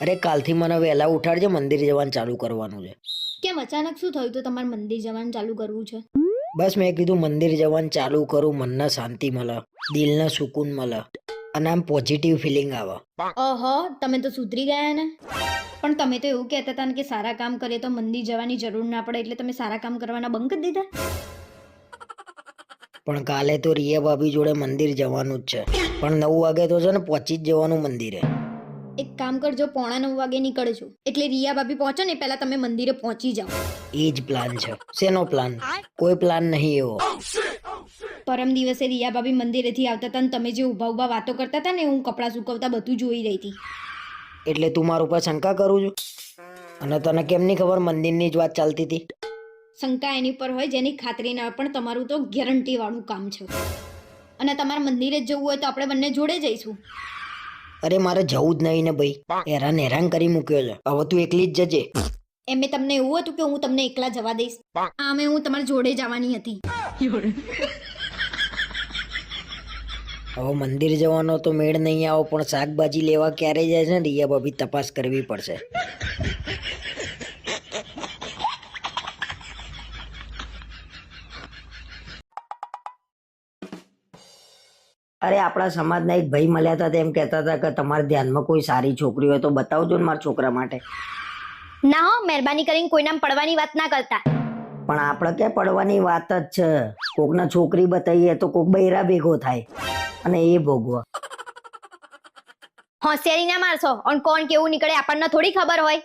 અરે કાલથી મને વહેલા ઉઠાડજે મંદિર જવાનું ચાલુ કરવાનું છે. કેમ અચાનક શું થયું? તો તમારે મંદિર જવાનું ચાલુ કરવું છે? બસ મેં કીધું મંદિર જવાનું ચાલુ કરું મનને શાંતિ મળે દિલને સુકૂન મળે અને આમ પોઝિટિવ ફિલિંગ આવે. ઓહો તમે તો સુધરી ગયા ને? પણ તમે તો એવું કહેતા હતા કે સારા કામ કરીએ તો મંદિર જવાની જરૂર ના પડે એટલે તમે સારા કામ કરવાના બંધ કરી દીધા? પણ કાલે તો રિયા ભાભી જોડે મંદિર જવાનું જ છે. પણ નવ વાગે તો છે ને પહોંચી જ જવાનું મંદિરે. એક કામ કરજો પોણા નવ વાગે નીકળજો એટલે રિયા ભાભી પહોંચો ને પહેલા તમે મંદિરે પહોંચી જાઓ. એ જ પ્લાન છે. શેનો પ્લાન કોઈ પ્લાન નહીં એવો. પરમ દિવસે રિયા ભાભી મંદિરેથી આવતા હતા ને તમે જે ઊભા ઊભા વાતો કરતા હતા ને હું કપડાં સુકવતા બધું જોઈ રહી હતી. એટલે તું મારા ઉપર શંકા કરું છું? અને તને કેમ નહીં ખબર મંદિરની જ વાત ચાલતી હતી? શંકા એની પર હોય જેની ખાતરી ના હોય પણ તમારું તો ગેરંટી વાળું કામ છે. અને તમારે મંદિરે જ જવું હોય તો આપણે બંને જોડે જઈશું. અરે મારે જવું જ નહીં ને ભાઈ. હેરાન હેરાન કરી મૂક્યો છે. હવે તું એકલી જ જજે. એમ મેં તમને એવું હતું કે હું તમને એકલા જવા દઈશ. આમે હું તમારી જોડે જવાની હતી. હવે મંદિર જવાનો તો મેળ નહીં આવો પણ શાકભાજી લેવા ક્યારે જાય છે ને રિયા ભાભી તપાસ કરવી પડશે. અરે આપણા સમાજના એક ભાઈ મળ્યા હતા તેમ કહેતા હતા કે તમારા ધ્યાનમાં કોઈ સારી છોકરી હોય તો બતાવજો ને મારા છોકરા માટે. ના હો મહેરબાની કરીને કોઈના પડવાની વાત ના કરતા. પણ આપણે ક્યાં પડવાની વાત જ છે? કોકના છોકરી બતાવીએ તો કોક બૈરા ભેગો થાય. અને એ ભોગવો. હોશિયારી ના મારશો અને કોણ કેવું નીકળે આપણને થોડી ખબર હોય.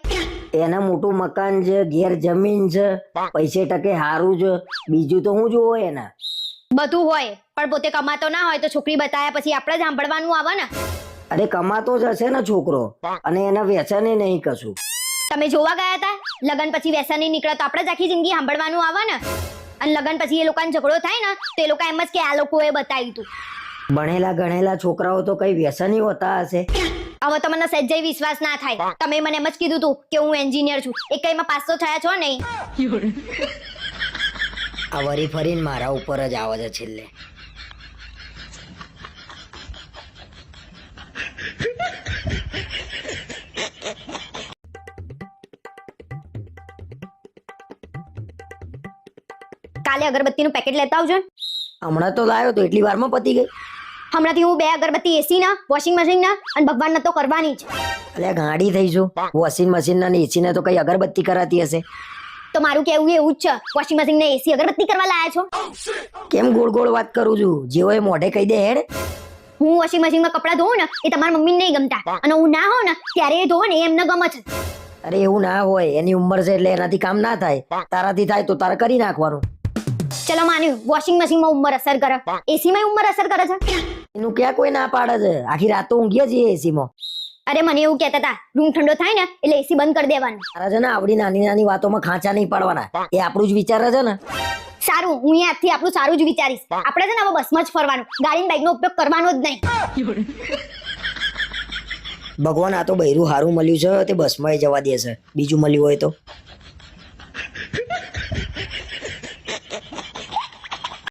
એને મોટું મકાન છે ઘેર જમીન છે પૈસે ટકે સારું છે. બીજું તો હું જોવો એને? બધું હોય. પણ પોતે કમાતો ના હોય તો છોકરી બતાયા પછી આપણે સાંભળવાનું આવે ને. અરે કમાતો જ હશે ને છોકરો. અને એના વ્યસને નહીં કશું. તમે જોવા ગયા હતા? લગન પછી વ્યસન નીકળે તો આપણે જ આખી જિંદગી સાંભળવાનું આવે ને. અને લગન પછી એ લોકોને ઝઘડો થાય ને તો એ લોકો એમ જ કે આ લોકોએ બતાવ્યું હતું ભણેલા ગણેલા છોકરાઓ તો કઈ વ્યસની હોતા હશે. હવે તમને સહેજય વિશ્વાસ ના થાય. તમે મને એમ જ કીધું હતું કે હું એન્જિનિયર છું. એક કઈમાં પાસ તો થયા છો નહીં? આ વરી ફરીને મારા ઉપર જ આવે છે છેલ્લે. કાલે અગરબત્તીનું પેકેટ લેતા આવજો હમણાં તો લાવ્યો તો એટલી વારમાં પતી ગઈ. હમણાંથી હું બે અગરબત્તી એસી ના વોશિંગ મશીન ના અને ભગવાન તો કરવાની જ. એટલે ગાડી થઈ જો વોશિંગ મશીન ના એસી ના તો કઈ અગરબત્તી કરાતી હશે? તો મારું કેવું એવું જ છે. વોશિંગ મશીન ને એસી અગરબત્તી કરવા લાયા છો? કેમ ગોળ ગોળ વાત કરું છું? જેવો એ મોઢે કહી દે હેડ. હું વોશિંગ મશીનમાં કપડાં ધોઉં ને એ તમારા મમ્મીને નહીં ગમતા. અને હું ના હોઉં ને ત્યારે એ ધોઉં ને એ એમને ગમે છે. અરે એવું ના હોય. એની ઉંમર છે એટલે એનાથી કામ ના થાય. તારાથી થાય તો તારે કરી નાખવાનું. ચલો માન્યું વોશિંગ મશીનમાં ઉંમર અસર કરે. એસી માં ઉંમર અસર કરે છે? એનું ક્યાં કોઈ ના પાડે છે? આખી રાત તો ઊંઘીએ છીએ એસીમાં અરે મને એવું કહેતા હતા રૂમ ઠંડો થાય ને એટલે એસી બંધ કરી દેવાનું. તારા છે ને આવડી નાની નાની વાતોમાં ખાંચા નહીં પાડવાના. એ આપણું જ વિચાર છે ને. સારું હું આજથી આપણું સારું જ વિચારીશ. આપણે છે ને હવે બસમાં જ ફરવાનું. ગાડી બાઇક નો ઉપયોગ કરવાનો જ નહીં. ભગવાન આ તો બૈરું હારું મળ્યું છે તે બસમાં જવા દે છે. બીજું મળ્યું હોય તો.